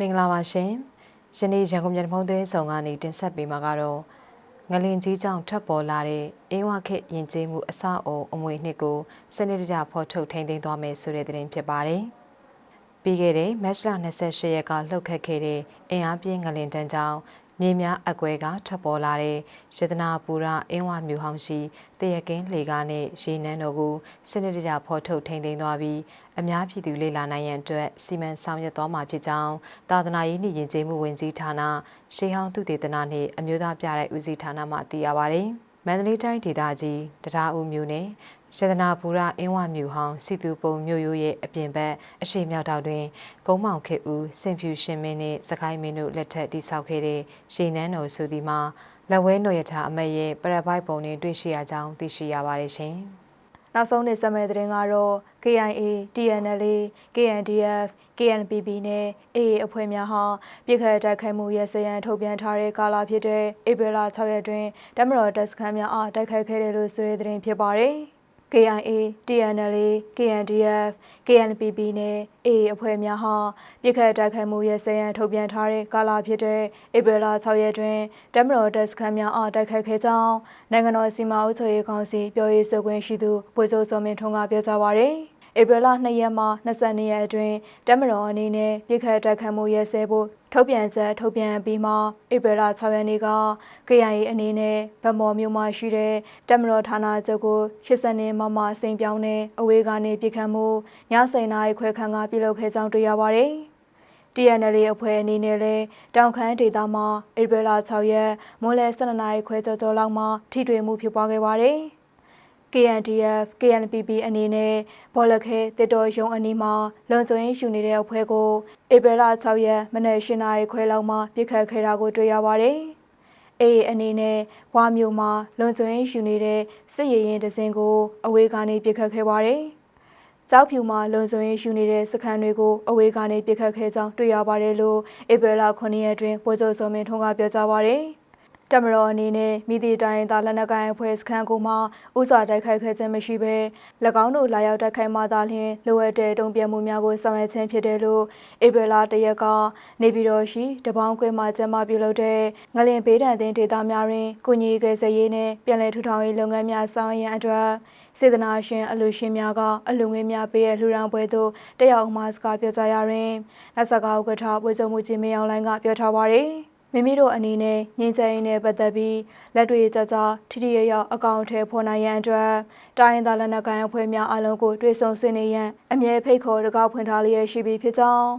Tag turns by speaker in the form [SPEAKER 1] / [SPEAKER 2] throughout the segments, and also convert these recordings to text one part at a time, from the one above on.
[SPEAKER 1] မင်္ဂလာပါရှင်။ယနေ့ရန်ကုန်မြို့ဖုံးသတင်းဆောင်ကနေတင်ဆက်ပေးမှာကတော့ငလင်ကြီးကြောင့်ထပ်ပေါ်လာတဲ့အေးဝခေတ်ယဉ်ကျေးမှုအစအုံအမွေနှစ်ကိုစနစ်တကျဖော်ထုတ်ထိန်းသိမ်းသွားမယ်ဆိုတဲ့သတင်းဖြစ်ပါတယ်။ပြီးခဲ့တဲ့မတ်လ28ရက်ကလှုပ်ခတ်ခဲ့တဲ့အင်အားပြင်းငလင်တန်းကြောင့် မြေများအကွဲကထွက်ပေါ်လာတဲ့ရတနာပူရအင်းဝမြို့ဟောင်းရှိတရကင်းလေကားနဲ့ရေနန်းတော်ကိုစနစ်တကျဖော်ထုတ်ထိန်းသိမ်းသွားပြီးအများပြည်သူလေ့လာနိုင်ရန်အတွက်စီမံဆောင်ရွက်သွားမှာဖြစ်ကြောင်းသာသနာရေးနှင့်ယဉ်ကျေးမှုဝင်ကြီးဌာနရှေးဟောင်းသုတေသနနှင့်အမျိုးသားပြတဲ့ဦးစီးဌာနမှသိရပါဗျ။မန္တလေးတိုင်းဒေသကြီးတရားဦးမြို့နယ် ရတနာပူရအင်းဝမြို့ဟောင်းစီတူပုံမြို့ရိုးရဲ့အပြင်ဘက်အရှိမြောက်တောင်တွင်ကုန်းမောင်ခေဦးစင်ဖြူရှင်မင်းနှင့်စကိုင်းမင်းတို့လက်ထက်တည်ဆောက်ခဲ့တဲ့ရှေနန်းတော်ဆိုသည်မှာလက်ဝဲနော်ရထားအမတ်ရဲ့ပရပိုက်ပုံတွင်တွေ့ရှိရကြောင်းသိရှိရပါတယ်ရှင်။
[SPEAKER 2] နောက်ဆုံးနေ့စမဲ့သတင်းကတော့ KIA, TNLA, KNDF, KNPB နဲ့ AA အဖွဲ့များဟာပြည်ခတ်တိုက်ခိုက်မှုရဲစရန်ထုတ်ပြန်ထားတဲ့ကာလဖြစ်တဲ့ဧပြီလ6ရက်တွင်တမတော်တပ်စခန်းများအားတိုက်ခိုက်ခဲ့တယ်လို့ဆိုတဲ့သတင်းဖြစ်ပါတယ်။ KIA, TNLA, KNDF, KNPB နဲ့ AA အဖွဲ့များဟာပြည်ခတ်တိုက်ခိုက်မှုရဲစရန်ထုတ်ပြန်ထားတဲ့ကာလဖြစ်တဲ့ဧပြီလ6ရက်တွင်တမတော်တပ်စခန်းများအားတိုက်ခိုက်ခဲ့ကြောင်းနိုင်ငံတော်စီမံအုပ်ချုပ်ရေးကောင်စီပြောရေးဆိုခွင့်ရှိသူဗိုလ်ချုပ်စောမင်းထွန်းကပြောကြားပါရယ် ဧပြီလ2ရက်မှ22ရက်အတွင်းတမတော်အနေနဲ့ပြည်ခတ်တိုက်ခတ်မှုရဲစဲဖို့ထုတ်ပြန်ချက်ထုတ်ပြန်ပြီးမှဧပြီလ6ရက်နေ့က KIA အနေနဲ့ဗမော်မြို့မှာရှိတဲ့တမတော်ဌာနချုပ်ကို80နှစ်မမစိန်ပြောင်းတဲ့အဝေးကနေပြည်ခတ်မှုညစိန်နာရီခွဲခန့်ကပြုလုပ်ခဲ့ကြောင်းတွေ့ရပါတယ်။ TNL အဖွဲ့အနေနဲ့လည်းတောင်ခမ်းဒေသမှာဧပြီလ6ရက်မိုးလယ်12နာရီခွဲကျော်ကျော်လောက်မှာထိတွေ့မှုဖြစ်ပွားခဲ့ပါတယ်။ KNDF KNPP အနေနဲ့ဘောလခဲတစ်တော်ရုံအနီးမှာလုံခြုံရေးယူနေတဲ့အဖွဲ့ကိုဧပြီလ6ရက်မနက်၈နာရီခွဲလောက်မှာပြစ်ခတ်ခဲ့တာကိုတွေ့ရပါတယ်။အေးအနေနဲ့ဝါမျိုးမှာလုံခြုံရေးယူနေတဲ့စစ်ရေးရင်တစင်ကိုအဝေးကနေပြစ်ခတ်ခဲ့ပါတယ်။ကြောက်ဖြူမှာလုံခြုံရေးယူနေတဲ့စခန်းတွေကိုအဝေးကနေပြစ်ခတ်ခဲ့ကြောင်းတွေ့ရပါတယ်လို့ဧပြီလ9ရက်တွင်ပို့ချုပ်စောမင်းထွန်းကပြောကြားပါရယ်။ တမတော်အနေနဲ့မိသည့်တိုင်းသားလက်နက်ကိုင်အဖွဲ့စခန်းကိုမှဥစွာတိုက်ခိုက်ခဲ့ခြင်းမရှိဘဲ၎င်းတို့လာရောက်တိုက်ခိုက်မှသာလျှင်လိုအပ်တဲ့တုံ့ပြန်မှုများကိုဆောင်ရွက်ခြင်းဖြစ်တယ်လို့ဧပြီလတရက်ကနေပြည်တော်ရှိတပေါင်းကွဲမှကျင်းပပြုလုပ်တဲ့ငလင်ဘေးဒဏ်သင်းဒေသများတွင်ကုညီကယ်ဆယ်ရေးနှင့်ပြည်내ထူထောင်ရေးလုပ်ငန်းများဆောင်ရွက်ရန်အတွက်စေတနာရှင်အလူရှင်များကအလူငွေများပေးရလှူဒါန်းပွဲသို့တက်ရောက်မှစကားပြောကြားရာတွင်လက်စကားဥက္ကဋ္ဌဝေချုပ်မှုကြီးမင်းအောင်လိုင်းကပြောထားပါရယ် မိမိတို့အနေနဲ့ငင်းချင်နဲ့ပတ်သက်ပြီးလက်တွေ့ကြကြထိထိရရောက်အကောင့်ထဲဖော်နိုင်ရန်အတွက်တိုင်းရင်းသားလက်နက်ကိုင်အဖွဲ့များအလုံးကိုတွေ့ဆုံဆွေးနွေးရန်အမြဲဖိတ်ခေါ်တကောက်ဖွင့်ထားလျက်ရှိပြီးဖြစ်ကြောင်း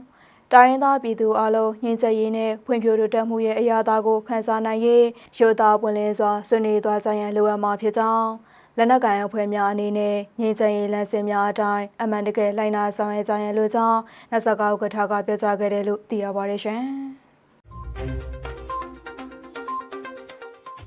[SPEAKER 2] တိုင်းရင်းသားပြည်သူအလုံးညှင်းချရေးနဲ့ဖွံ့ဖြိုးတိုးတက်မှုရဲ့အရာသားကိုခန်းစားနိုင်ရေးရိုသားပွင့်လင်းစွာဆွေးနွေးသွားကြရန်လိုအပ်မှာဖြစ်ကြောင်းလက်နက်ကိုင်အဖွဲ့များအနေနဲ့ငြိမ်းချမ်းရေးလမ်းစဉ်များအတိုင်းအမှန်တကယ်လိုက်နာဆောင်ရွက်ကြရန်လိုကြောင်းနတ်စကားဥက္ကဋ္ဌကပြောကြားခဲ့တယ်လို့သိရပါတယ်ရှင်။ Thank you.